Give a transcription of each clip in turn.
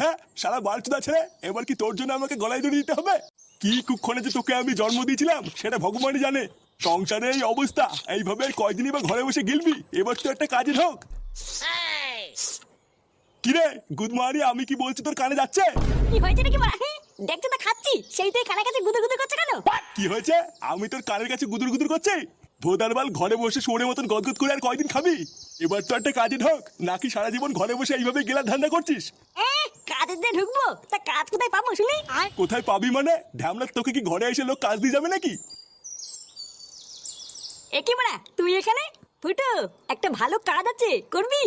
হ্যাঁ? সারা বালচুদা ছেড়ে এবার কি তোর জন্য আমাকে গলায় দড়ি দিতে হবে? কি কুক্ষণে যে তোকে আমি জন্ম দিয়েছিলাম সেটা ভগবানই জানে। সংসারে এই অবস্থা এইভাবে আর কয়দিনই বা ঘরে বসে গিলবি? এবার তো একটা কাজের হোক। কিরে গুদমারি আমি কি বলছি তোর কানে যাচ্ছে? কি হয়েছে নাকি মারা দেখতে তো খাচ্ছি। সেই তুই কাছে গুদু গুদু করছে কেন? কি হয়েছে? আমি তোর কানের কাছে গুদুর গুদুর করছি? ভোদার বাল ঘরে বসে শোনের মতন গদগদ করে আর কয়দিন খাবি? এবার তো একটা কাজে ঢোক। নাকি সারা জীবন ঘরে বসে এইভাবে গেলার ধান্দা করছিস? এ কাজের ঢুকবো? তা কাজ কোথায় পাবো শুনি? কোথায় পাবি মানে? ঢ্যামলা তোকে কি ঘরে এসে লোক কাজ দিয়ে যাবে নাকি? এ কি মারা তুই এখানে? ফুটো একটা ভালো কাজ আছে করবি?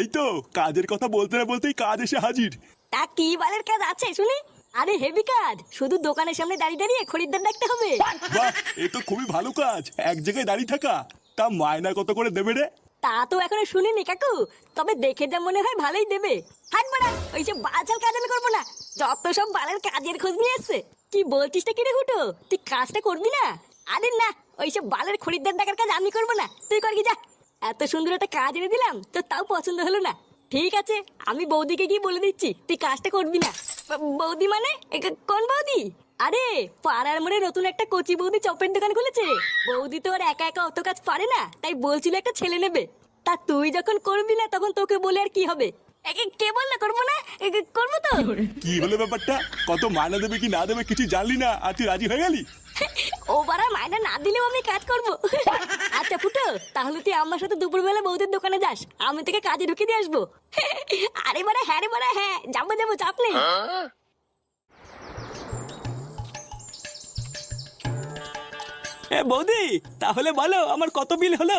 এই তো কাজের কথা বলতে না বলতেই কাজ এসে হাজির। তা কি বালের কাজ আছে শুনি? আরে হেভি কাজ। শুধু দোকানের সামনে দাঁড়িয়ে দাঁড়িয়ে খরিদ্দার ডাকতে হবে। বাহ এ তো খুবই ভালো কাজ। এক জায়গায় দাঁড়িয়ে থাকা। তা মায়না কত করে দেবে রে? তা তো এখনও শুনিনি কাকু। তবে দেখে যা মনে হয় ভালোই দেবে। হাট মারা ওইসব বাচাল কাজ আমি করব না। যত সব বালের কাজের খোঁজ নিয়ে এসছে। কি বলছিস টা কিরে হুটো? তুই কাজটা করবি না? আরে না ওইসব বালের খরিদ্দার ডাকার কাজ আমি করব না। তুই কর কি যা। এত সুন্দর একটা কাজ এনে দিলাম তো তাও পছন্দ হলো না। ঠিক আছে আমি বৌদিকে গিয়ে বলে দিচ্ছি তুই কাজটা করবি না। বৌদি মানে? কোন বৌদি? আরে, পাড়ার মোড়ে নতুন একটা কচি বৌদি চপের দোকান খুলেছে। বৌদি তো আর একা একা অত কাজ পারে না, তাই বলছিল একটা ছেলে নেবে। তা তুই যখন করবি না, তখন তোকে বলে আর কি হবে? কে বললে? করব না? করব তো। কি হলো ব্যাপারটা? কত মায়না দেবে কি না দেবে কিছু জানলি না আর তুই রাজি হয়ে গেলি? ও বারা মায়না না দিলেও আমি কাজ করব। আচ্ছা ফুটো তাহলে তুই আমার সাথে দুপুরবেলা বৌদির দোকানে যাস। আমি তোকে কাজে ঢুকিয়ে দিয়ে আসব। আরে বারা হ্যাঁ রে বারা হ্যাঁ যাব যাব চাপ নেই। এ বৌদি তাহলে বলো আমার কত বিল হলো?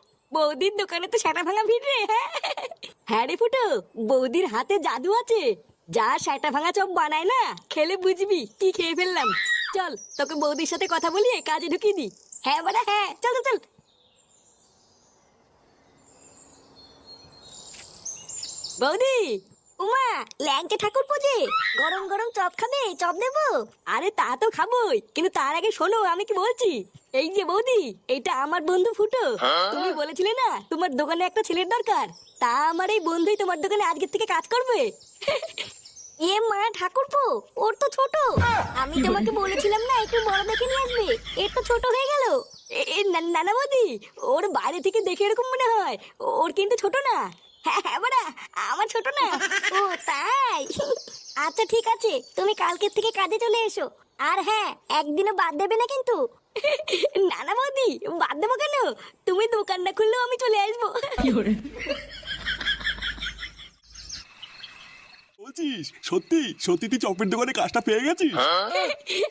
বৌদির দোকানে তো সেটা ভাঙা ভিড় রে হ্যাঁ। হ্যাঁ রে ফুটো বৌদির হাতে জাদু আছে। যা সেটা ভাঙা চপ বানায় না খেলে বুঝবি কি খেয়ে ফেললাম। চল তোকে বৌদির সাথে কথা বলিয়ে কাজে ঢুকিয়ে দি হ্যাঁ বাড়া হ্যাঁ চল চল, চল। বৌদি উমা ল্যাংচা ঠাকুর পুজে। গরম গরম চপ খাবে চপ দেবো। আরে তা তো খাবোই কিন্তু তার আগে শোনো আমি কি বলছি? এই যে বৌদি এটা আমার বন্ধু ফুটো। তুমি বলেছিলে না তোমার দোকানে একটা ছেলের দরকার। তা আমার এই বন্ধুই তোমার দোকানে আজকের থেকে কাজ করবে। এ মা ঠাকুরপো ওর তো ছোট। আমি তোমাকে বলেছিলাম না একটু বড় দেখে নিয়ে আসবে। এর তো ছোট হয়ে গেল। এ- নানা বৌদি ওর বাইরে থেকে দেখে এরকম মনে হয়। ওর কিন্তু ছোট না। হ্যাঁ হ্যাঁ আমার ছোট না। ও তাই? আচ্ছা ঠিক আছে তুমি কালকের থেকে কাজে চলে এসো। আর হ্যাঁ একদিনও বাদ দেবে না কিন্তু। নানা বৌদি বাদ দেবো কেন? তুমি দোকান না খুললেও আমি চলে আসব। বলছিস? সত্যি? সত্যি তুই চপের দোকানে কাজটা পেয়ে গেছিস?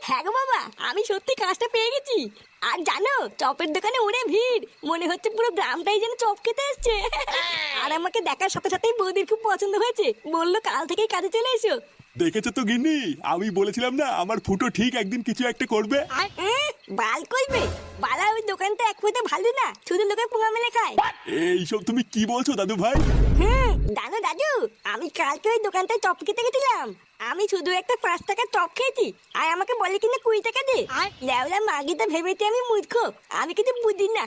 হ্যাঁ গো বাবা আমি সত্যি কাজটা পেয়ে গেছি। আর জানো চপের দোকানে ওরে ভিড়। মনে হচ্ছে পুরো গ্রামটাই যেন চপ খেতে এসছে। আর আমাকে দেখার সাথে সাথেই বৌদির খুব পছন্দ হয়েছে। বলল কাল থেকেই কাজে চলে এসো। দেখেছ তো গিন্নি? আমি বলেছিলাম না আমার ফুটো ঠিক একদিন কিছু একটা করবে। বাল কইবে? বালা ওই দোকানটা এক পয়সা ভালো না শুধু লোকে পোঙা মেলে খায়। এইসব তুমি কি বলছো দাদু ভাই? হুম জানো দাদু আমি কালকে ওই দোকানটায় চপ খেতে গেছিলাম। আমি শুধু একটা পাঁচ টাকার চপ খেয়েছি আর আমাকে বলে কিনা কুড়ি টাকা দে। লেওলা মাগিটা ভেবেছি আমি মূর্খ আমি কিন্তু বুঝি না।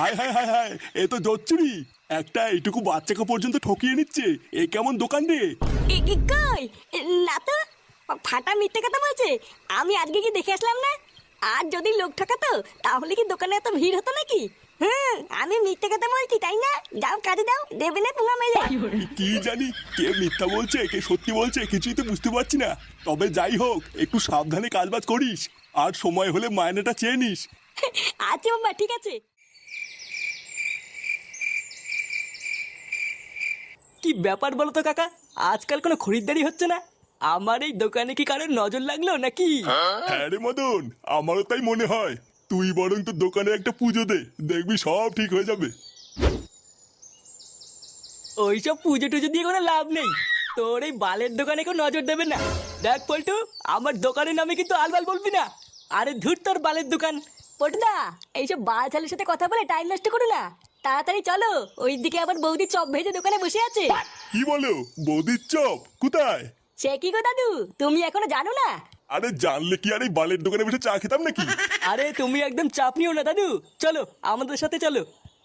হায় হায় হায় হায় এ তো জচ্চুরি। একটা এইটুকু বাচ্চাকে পর্যন্ত ঠকিয়ে নিচ্ছে এ কেমন দোকান রে? কই? না তো ফাটা মিথ্যে কথা বলছে। আমি আজকে কি দেখে আসলাম না? আর যদি লোক ঠকাতো তাহলে কি দোকানে এত ভিড় হতো নাকি? হুম আমি মিথ্যে কথা বলছি তাই না? যাও কাজে দাও দেবে না পোঙা মেরে কি জানি কে মিথ্যা বলছে কে সত্যি বলছে কিছুই তো বুঝতে পারছি না। তবে যাই হোক একটু সাবধানে কাজবাজ করিস আর সময় হলে মায়নাটা চেয়ে নিস। আচ্ছা বাবা ঠিক আছে। কি ব্যাপার বলো তো কাকা? আজকাল কোনো খরিদ্দারি হচ্ছে না? আমার এই দোকানে কি কারোর নজর লাগল নাকি? হ্যাঁ রে মদন আমারও তাই মনে হয়। তুই বরং তোর দোকানে একটা পুজো দে দেখবি সব ঠিক হয়ে যাবে। ওইসব পুজো টুজো দিয়ে কোনো লাভ নেই। তোর এই বালের দোকানে কেউ নজর দেবে না। দেখ পল্টু আমার দোকানের নামে কিন্তু আলবাল বলবি না। আরে ধুর তোর বালের দোকান। পটুদা এইসব বাল ছালের সাথে কথা বলে টাইম নষ্ট করো না। তাড়াতাড়ি চলো ওইদিকে আবার বৌদি চপ ভেজে দোকানে বসে আছে। কি বলো? বৌদির চপ কোথায়? সে কি গো দাদু? তুমি এখনও জানো না? আরে জানলে কি আর এই বালের দোকানে বসে চা খেতাম নাকি? আরে তুমি একদম চাপ নিও না দাদু। চলো আমাদের সাথে চলো।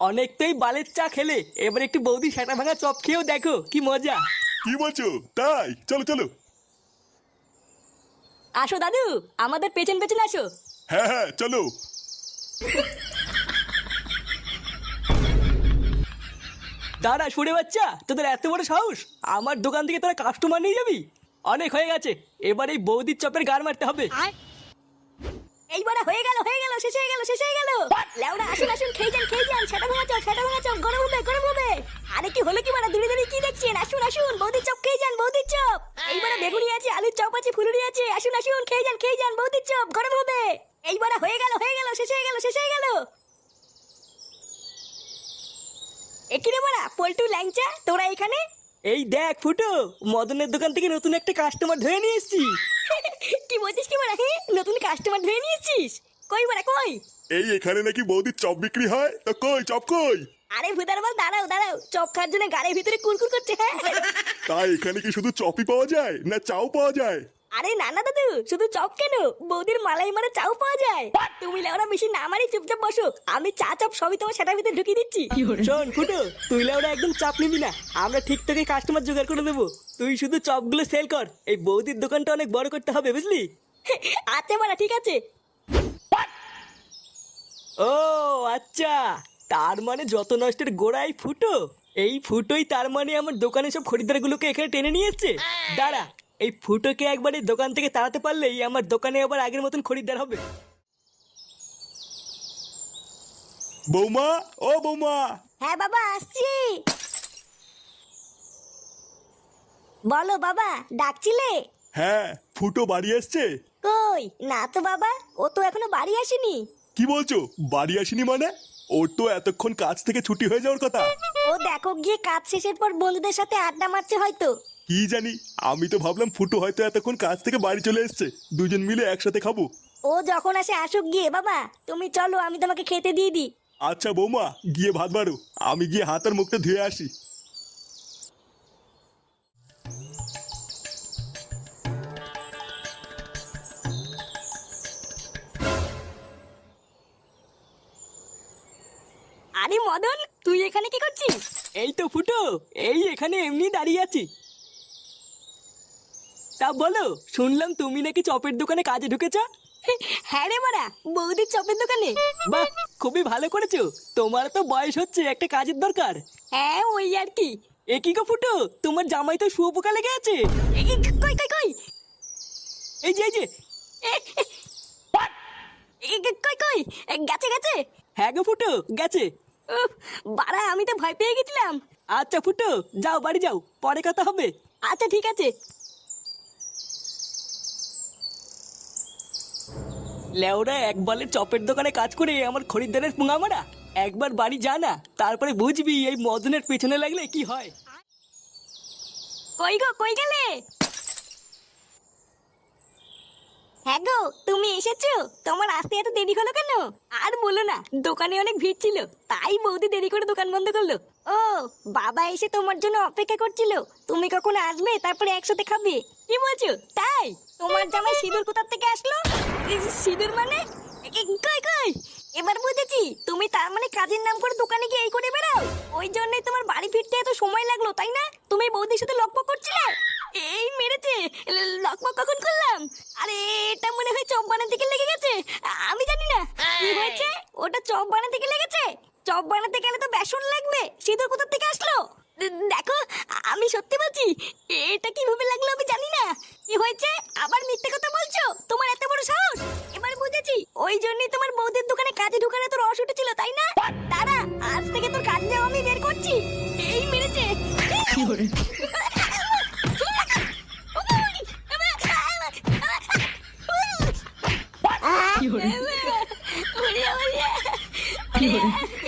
অনেক তো এই বালের চা খেলে। এবার একটু বৌদি সেটা ভাঙা চপ খেয়েও দেখো কি মজা। কি বলছো? তাই? চলো চলো। আসো দাদু আমাদের পেছন পেছন আসো। হ্যাঁ হ্যাঁ চলো। দাঁড়া সরে বাচ্চা তোদের এত বড় সাহস? আমার দোকান থেকে তোরা কাস্টমার নিয়ে যাবি? অনেক হয়ে গেছে। এবার এই বৌদির চপের গার মারতে হবে। এইবার হয়ে গেল হয়ে গেল, শেষ হয়ে গেল, শেষ হয়ে গেল। আসুন আসুন, খেয়ে যান খেয়ে যান। ভাঙা ভাঙা গরম হবে গরম হবে। আরে কি হলো কি মানে? দূরে দূরে কি দেখছেন? আসুন আসুন, বৌদির চপ, খেয়ে যান, বৌদির চপ। বেগুনি আছে, আলুর চপ আছে, ফুলুরি আছে। আসুন আসুন, খেয়ে যান খেয়ে যান, বৌদির চপ, গরম হবে। এইবার হয়ে গেল হয়ে গেল, শেষ হয়ে গেল, শেষ হয়ে গেল। এখানে মারা পল্টু, ল্যাংচা, তোরা এখানে? এই দেখ ফুটো মদনের দোকান থেকে নতুন একটা কাস্টমার ধরে নিয়ে এসেছি। কি বলছিস কি মারা হে নতুন কাস্টমার ধরে নিয়েছিস কই মারা কই? এই এখানে নাকি বৌদির চপ বিক্রি হয়? তো কই চপ কই? আরে ভুদার বল দাঁড়াও দাঁড়াও চপ খাওয়ার জন্য গাড়ির ভিতরে কুরকুর করছে হ্যাঁ? তাই এখানে কি শুধু চপই পাওয়া যায় না চাও পাওয়া যায়? আরে না না দাদু শুধু চপ কেন? বৌদির মালাই মারা চাও পাওয়া যায়। তুমি লেওরা বেশি না মারি চুপচাপ বসো। আমি চা চপ সবই তোমার সেটার ভিতরে ঢুকিয়ে দিচ্ছি। শোন ফুটো তুই ওরা একদম চাপ নিবি না। আমরা ঠিক থেকে কাস্টমার জোগাড় করে দেবো। তুই শুধু চপগুলো সেল কর। এই বৌদির দোকানটা অনেক বড় করতে হবে বুঝলি? আচ্ছা মারা ঠিক আছে। ও আচ্ছা। তার মানে যত নষ্টের গোড়াই ফুটো। এই ফুটোই তার মানে আমার দোকানে সব খরিদ্দারগুলোকে এখানে টেনে নিয়ে এসছে। দাঁড়া এই ফুটোকে একবার এই দোকান থেকে তাড়াতে পারলেই আমার দোকানে আবার আগের মতন খরিদ্দার হবে। বৌমা ও বৌমা। হ্যাঁ বাবা আসছি। বলো বাবা ডাকছিলে? হ্যাঁ ফুটো বাড়ি আসছে কই? না তো বাবা ও তো এখনও বাড়ি আসেনি। কি বলছো? বাড়ি আসেনি মানে? ওর তো এতক্ষণ কাজ থেকে ছুটি হয়ে যাওয়ার কথা। ও দেখো গিয়ে কাজ শেষের পর বন্ধুদের সাথে আড্ডা মারছে হয়তো। কি জানি? আমি তো ভাবলাম ফুটো হয়তো এতক্ষণ কাজ থেকে বাড়ি চলে এসছে। দুজন মিলে একসাথে খাব। ও যখন আসে আসুক গিয়ে বাবা। তুমি চলো আমি তোমাকে খেতে দিয়ে দিই। আচ্ছা বৌমা গিয়ে ভাত বাড়ো। আমি গিয়ে হাতের মুখটা ধুয়ে আসি। আরে মদন তুই এখানে কি করছিস? এই তো ফুটো এই এখানে এমনি দাঁড়িয়ে আছি। তা বলো শুনলাম তুমি নাকি চপের দোকানে কাজে ঢুকেছ? হ্যাঁ রে মারা বৌদির চপের দোকানে। বাহ খুবই ভালো করেছ। তোমার তো বয়স হচ্ছে একটা কাজের দরকার। হ্যাঁ ওই আর কি। এ কি গো ফুটো তোমার জামাই তো শুয়োপোকা লেগে আছে? কই কই কই? এই যে এই যে। কই কই? গেছে গেছে? হ্যাঁ গো ফুটো গেছে। বাড়া আমি তো ভয় পেয়ে গেছিলাম। আচ্ছা ফুটো যাও বাড়ি যাও পরে কথা হবে। আচ্ছা ঠিক আছে। লেওরা এক বালের চপের দোকানে কাজ করে আমার খরিদ্দারের পুঙা মারা। একবার বাড়ি যা না, তারপরে বুঝবি এই মদনের পেছনে লাগলে কি হয়। কই গো, কই গেলে? হ্যাঁ গো, তুমি এসেছ? তোমার আসতে এত দেরি হলো কেন? আর বলো না, দোকানে অনেক ভিড় ছিল, তাই বৌদি দেরি করে দোকান বন্ধ করল। ও, বাবা এসে তোমার জন্য অপেক্ষা করছিল। তুমি কখন আসবে, তারপরে একসাথে খাবে। কি বলছো? তাই? তোমার জামাই সিঁদুর কোথার থেকে আসলো? সিঁদুর মানে? কই কই? এবার বুঝেছি তুমি তার মানে কাজের নাম করে দোকানে গিয়ে এই করে বেড়াও। ওই জন্যই তোমার বাড়ি ফিরতে এত সময় লাগল তাই না? তুমি বৌদির সাথে লকপক করছিলে? এই মেরেছে লকপক কখন করলাম? আরে এটা মনে হয় চপ বানাতে গিয়ে লেগে গেছে। আমি জানি না কি হয়েছে? ওটা চপ বানাতে গিয়ে লেগেছে? চপ বানাতে গেলে তো বেসন লাগবে সিঁদুর কোথা থেকে আসলো? দেখো আমি সত্যি বলছি এটা কীভাবে লাগল আমি জানি না। কি হয়েছে? আবার মিথ্যে কথা বলছো? তোমার এত বড় সাহস? এবার বুঝেছি ওই জন্যই তোমার বৌদির দোকানে কাজে ঢুকানো তোর রস উঠেছিল তাই না? দাঁড়া আজ থেকে তোর কাজ যাওয়া আমি বের করছি। এই মেরেছে। ওরে, ওরে,